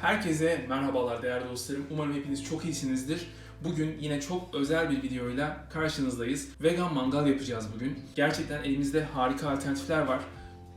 Herkese merhabalar değerli dostlarım. Umarım hepiniz çok iyisinizdir. Bugün yine çok özel bir videoyla karşınızdayız. Vegan mangal yapacağız bugün. Gerçekten elimizde harika alternatifler var.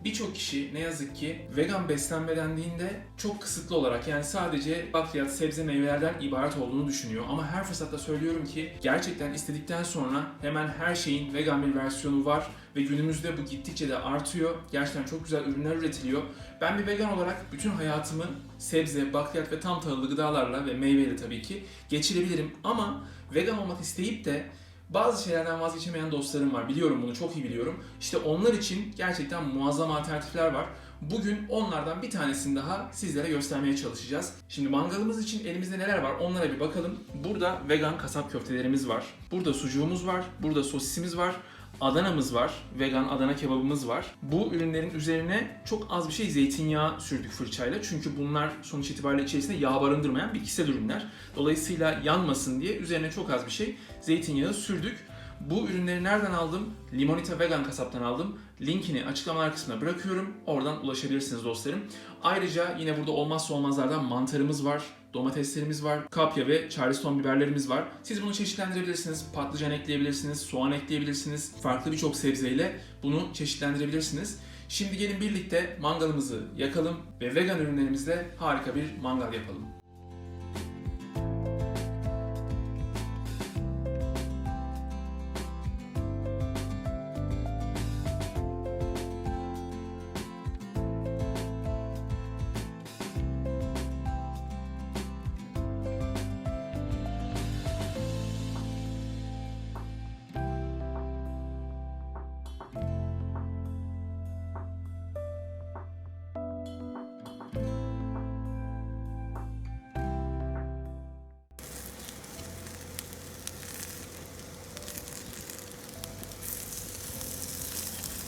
Birçok kişi ne yazık ki vegan beslenme dendiğinde çok kısıtlı olarak yani sadece bakliyat, sebze, meyvelerden ibaret olduğunu düşünüyor. Ama her fırsatta söylüyorum ki gerçekten istedikten sonra hemen her şeyin vegan bir versiyonu var ve günümüzde bu gittikçe de artıyor. Gerçekten çok güzel ürünler üretiliyor. Ben bir vegan olarak bütün hayatımı sebze, bakliyat ve tam tahıllı gıdalarla ve meyveyle tabii ki geçirebilirim. Ama vegan olmak isteyip de bazı şeylerden vazgeçemeyen dostlarım var. Biliyorum bunu çok iyi biliyorum. İşte onlar için gerçekten muazzam alternatifler var. Bugün onlardan bir tanesini daha sizlere göstermeye çalışacağız. Şimdi mangalımız için elimizde neler var onlara bir bakalım. Burada vegan kasap köftelerimiz var. Burada sucuğumuz var. Burada sosisimiz var. Adana'mız var. Vegan Adana kebabımız var. Bu ürünlerin üzerine çok az bir şey zeytinyağı sürdük fırçayla. Çünkü bunlar sonuç itibariyle içerisinde yağ barındırmayan bitkisel ürünler. Dolayısıyla yanmasın diye üzerine çok az bir şey zeytinyağı sürdük. Bu ürünleri nereden aldım? Limonita Vegan kasaptan aldım. Linkini açıklamalar kısmına bırakıyorum. Oradan ulaşabilirsiniz dostlarım. Ayrıca yine burada olmazsa olmazlardan mantarımız var, domateslerimiz var, kapya ve charleston biberlerimiz var. Siz bunu çeşitlendirebilirsiniz. Patlıcan ekleyebilirsiniz, soğan ekleyebilirsiniz. Farklı birçok sebzeyle bunu çeşitlendirebilirsiniz. Şimdi gelin birlikte mangalımızı yakalım ve vegan ürünlerimizle harika bir mangal yapalım.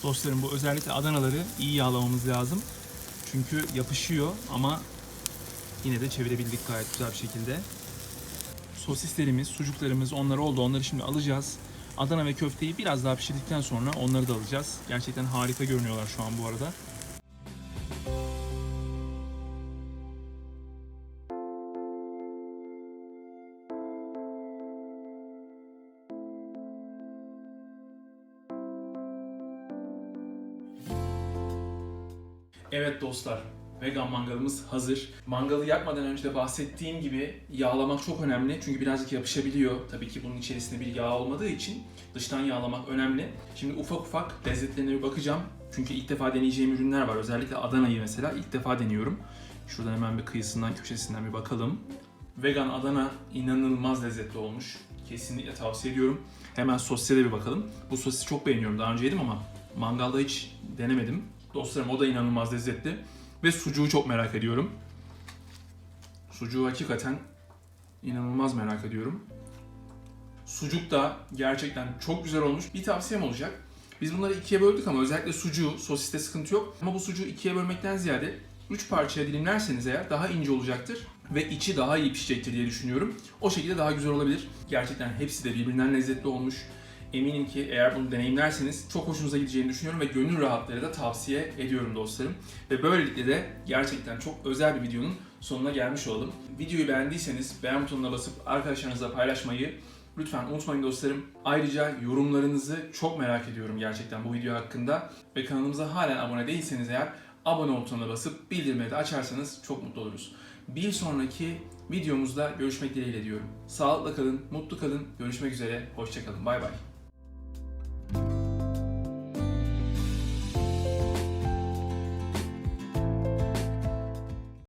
Dostlarım bu özellikle Adanaları iyi yağlamamız lazım. Çünkü yapışıyor ama yine de çevirebildik gayet güzel bir şekilde. Sosislerimiz, sucuklarımız onlar oldu. Onları şimdi alacağız. Adana ve köfteyi biraz daha pişirdikten sonra onları da alacağız. Gerçekten harika görünüyorlar şu an bu arada. Evet dostlar, vegan mangalımız hazır. Mangalı yakmadan önce de bahsettiğim gibi yağlamak çok önemli. Çünkü birazcık yapışabiliyor. Tabii ki bunun içerisinde bir yağ olmadığı için dıştan yağlamak önemli. Şimdi ufak ufak lezzetlerine bir bakacağım. Çünkü ilk defa deneyeceğim ürünler var. Özellikle Adana'yı mesela ilk defa deniyorum. Şuradan hemen bir kıyısından, köşesinden bir bakalım. Vegan Adana inanılmaz lezzetli olmuş. Kesinlikle tavsiye ediyorum. Hemen sosise de bir bakalım. Bu sosisi çok beğeniyorum. Daha önce yedim ama mangalda hiç denemedim. Dostlarım o da inanılmaz lezzetli. Ve sucuğu çok merak ediyorum. Sucuğu hakikaten inanılmaz merak ediyorum. Sucuk da gerçekten çok güzel olmuş. Bir tavsiyem olacak. Biz bunları ikiye böldük ama özellikle sucuğu, sosiste sıkıntı yok. Ama bu sucuğu ikiye bölmekten ziyade 3 parçaya dilimlerseniz eğer daha ince olacaktır ve içi daha iyi pişecektir diye düşünüyorum. O şekilde daha güzel olabilir. Gerçekten hepsi de birbirinden lezzetli olmuş. Eminim ki eğer bunu deneyimlerseniz çok hoşunuza gideceğini düşünüyorum ve gönül rahatları da tavsiye ediyorum dostlarım. Ve böylelikle de gerçekten çok özel bir videonun sonuna gelmiş olalım. Videoyu beğendiyseniz beğen butonuna basıp arkadaşlarınızla paylaşmayı lütfen unutmayın dostlarım. Ayrıca yorumlarınızı çok merak ediyorum gerçekten bu video hakkında. Ve kanalımıza halen abone değilseniz eğer abone butonuna basıp bildirimleri de açarsanız çok mutlu oluruz. Bir sonraki videomuzda görüşmek dileğiyle diyorum. Sağlıkla kalın, mutlu kalın. Görüşmek üzere, hoşçakalın. Bay bay.